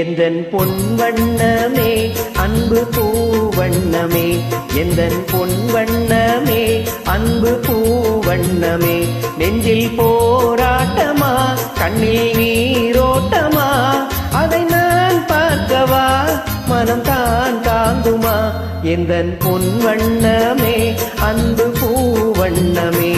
எந்தன் பொன் வண்ணமே அன்பு பூவண்ணமே எந்தன் பொன் வண்ணமே அன்பு பூவண்ணமே நெஞ்சில் போராட்டமா கண்ணில் நீரோட்டமா எந்தன் பொன் வண்ணமே அன்பு பூவண்ணமே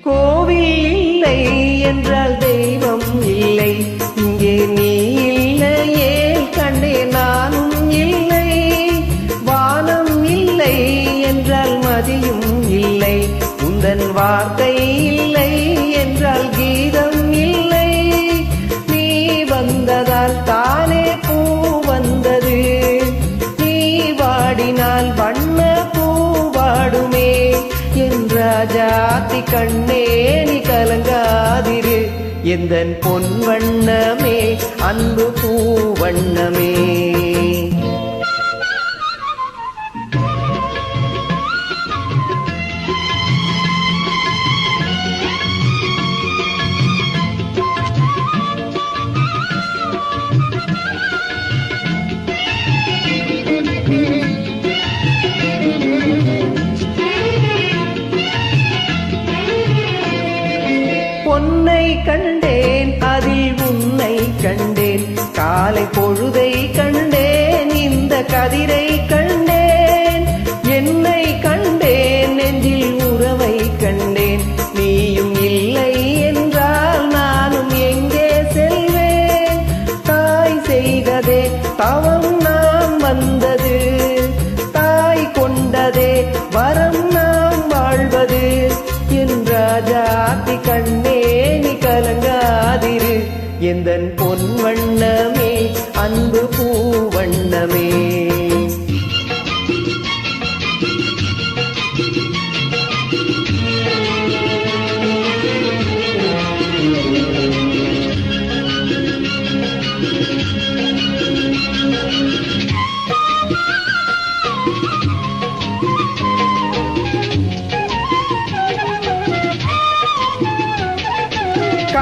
கோவில் இல்லை என்றால் தெய்வம் இல்லை. இங்கே நீ இல்லையே கண்ணே நானும் இல்லை. வானம் இல்லை என்றால் மதியும் இல்லை. உந்தன் வார்த்தை வாடுமே என் ராஜாத்தி கண்ணே நீ கலங்காதிரு. எந்த பொன் வண்ணமே அன்பு பூ வண்ணமே. பொன்னை கண்டேன் அதில் உன்னை கண்டேன். காலை பொழுதை கண்டேன் இந்த கதிரை கண்டேன். என்னை கண்டேன் நெஞ்சில் உறவை கண்டேன். நீயும் இல்லை என்றால் நானும் எங்கே செல்வேன்? தாய் செய்ததே தவம் நாம் வந்தது. தாய் கொண்டதே வரம் நாம் வாழ்வது. என் ராஜாத்தி கண்ணே வேந்தன் பொன்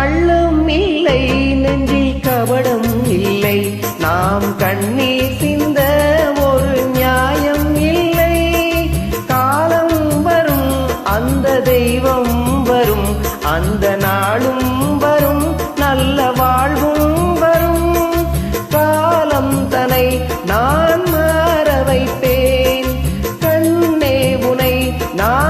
கள்ளம் இல்லை நெஞ்சில் கபடம் இல்லை. நாம் கண்ணீர் சிந்த ஒரு நியாயம் இல்லை. காலம் வரும் அந்த தெய்வம் வரும். அந்த நாளும் வரும் நல்ல வாழ்வும் வரும். காலம் தனை நான் மாற வைப்பேன். கண்ணே உனை நான்